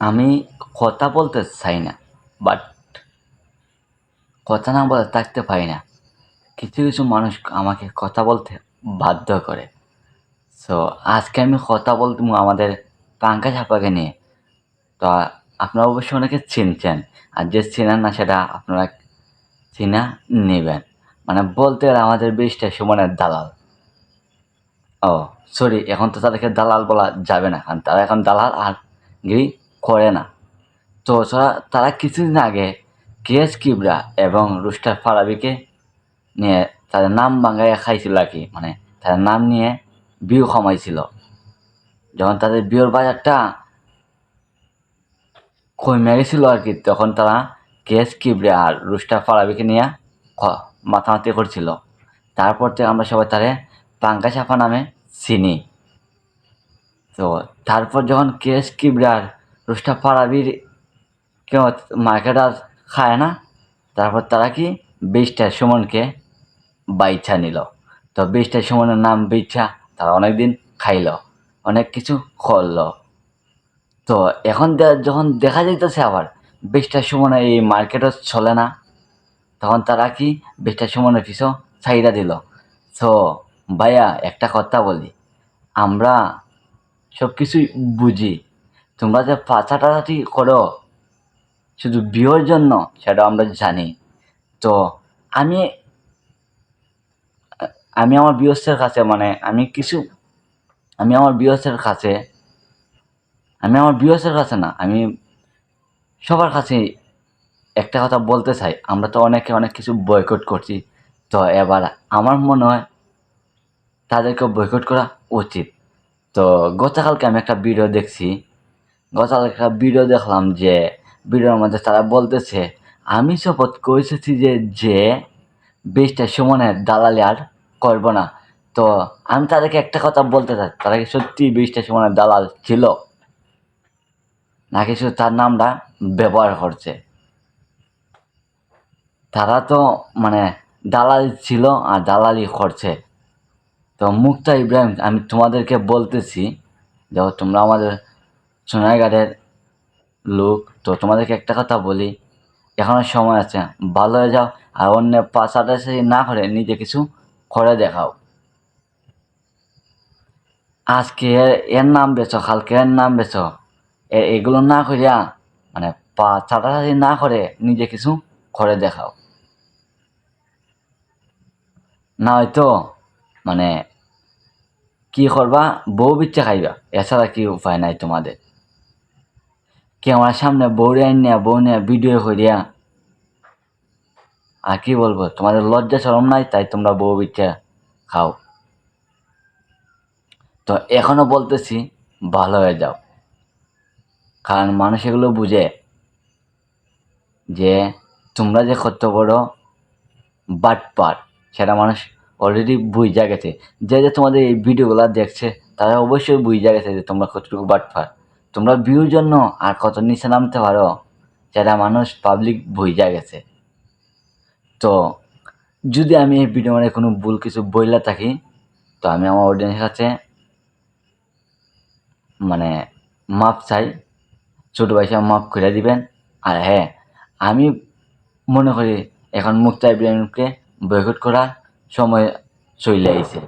আমি কথা বলতে চাই না বাট কথা না বলে থাকতে পারি না। কিছু কিছু মানুষ আমাকে কথা বলতে বাধ্য করে। সো আজকে আমি কথা বলতে আমাদের পাঙ্কা ছাপাকে নিয়ে। তো আপনারা অবশ্যই অনেকে চিনছেন, আর যে চেনেন না সেটা আপনারা চিনা নেবেন। মানে বলতে গেলে আমাদের বেশটা সুমনের দালাল। ও সরি এখন তো তাদেরকে দালাল বলা যাবে না, কারণ তারা এখন দালাল আর গিরি করে না। তো তারা কিছুদিন আগে কেএস কিবরা এবং রুস্টার ফারাবিকে নিয়ে তাদের নাম বাঙ্গাইয়া খাইছিল আর কি মানে তাদের নাম নিয়ে বিউ কমাইছিল। যখন তাদের বিয়ের বাজারটা কমে গেছিল আর কি, তখন তারা কেএস কিবরে আর রুস্টার ফারাবিকে নিয়ে মাথামাতি করছিল। তারপর থেকে আমরা সবাই তারে পাঙ্কা চাপা নামে চিনি। তো তারপর যখন কেএস কিবরে আর রুস্টার ফারাবির কেউ মার্কেট আর খায় না। তারপর তারা কি? বিশটা সুমনকে বাইছা নিল। তো বিশটা সুমনের নাম বিছা তারা অনেক দিন খাইল, অনেক কিছু করল। তো এখন যখন দেখা যাইতেছে আবার বিশটা সুমনে এই মার্কেটও চলে না, তখন তারা কি? বিশটা সুমনের পিছু চাহিদা দিল। তো ভাইয়া, একটা কথা বলি। আমরা সব কিছুই বুঝি। তোমরা যে পাচাটাটি করো, শুধু বিয়ের জন্য, সেটা আমরা জানি। তো আমি আমি আমার বিয়সের কাছে মানে আমি কিছু, আমি আমার বিয়সের কাছে, আমি আমার বিয়সের কাছে না, আমি সবার কাছে একটা কথা বলতে চাই। আমরা তো অনেকে অনেক কিছু বয়কট করছি। তো এবার আমার মনে হয় তাদেরকে বয়কট করা উচিত। তো গতকালকে আমি একটা ভিডিও দেখছি। গতকাল একটা ভিডিও দেখলাম যে ভিডিওর মধ্যে তারা বলতেছে, আমি শপথ করেছি যে যে বিশটা সুমনের দালালি আর করব না। তো আমি তাদেরকে একটা কথা বলতে চাই, তারা কি সত্যি বিশটা সুমনের দালাল ছিল? নাকি শুধু তার নামটা ব্যবহার করছে? তারা তো মানে দালাল ছিল আর দালালি করছে। তো মুক্তা ইব্রাহিম, আমি তোমাদেরকে বলতেছি যে তোমরা আমাদের সোনাইঘাটের লোক। তো তোমাদেরকে একটা কথা বলি, এখনও সময় আছে, ভালো হয়ে যাও, আর অন্য পাশাপাশি না করে নিজে কিছু করে দেখাও। আজকে এর এর নাম বেচো, কালকে এর নাম এ- এগুলো না করিয়া মানে পা চাটাচাটি না করে নিজে কিছু করে দেখাও। না হয়তো মানে কি করবা? বউ বিচ্ছা খাইবা, এছাড়া কি উপায় নাই তোমাদের। কি আমার সামনে আইনিয়া বউ নিয়ে ভিডিও করিয়া। আর কি বলব, তোমাদের লজ্জা শরম নাই, তাই তোমরা বউ বিচ্ছা খাও। তো এখনও বলতেছি, ভালো হয়ে যাও। কারণ মানুষ এগুলো বুঝে যে তোমরা যে কত বড় বাটপার সেটা মানুষ অলরেডি বুঝা গেছে। যে যে তোমাদের এই ভিডিওগুলো দেখছে, তারা অবশ্যই বুঝা গেছে যে তোমরা কতটুকু বাট বাটপার তোমরা ভিউর জন্য আর কত নিচে নামতে পারো সেটা মানুষ পাবলিক বুঝা গেছে। তো, যদি আমি এই ভিডিও মানে কোনো ভুল কিছু বইলা থাকি, তো আমি আমার অডিয়েন্সের কাছে মানে মাপ চাই, ছোটো সাহেব মাফ করে দিবেন। আর হ্যাঁ আমি মনে করি এখন মুক্তা ইব্রাহিমকে বয়কট করার সময় চলে আইছে।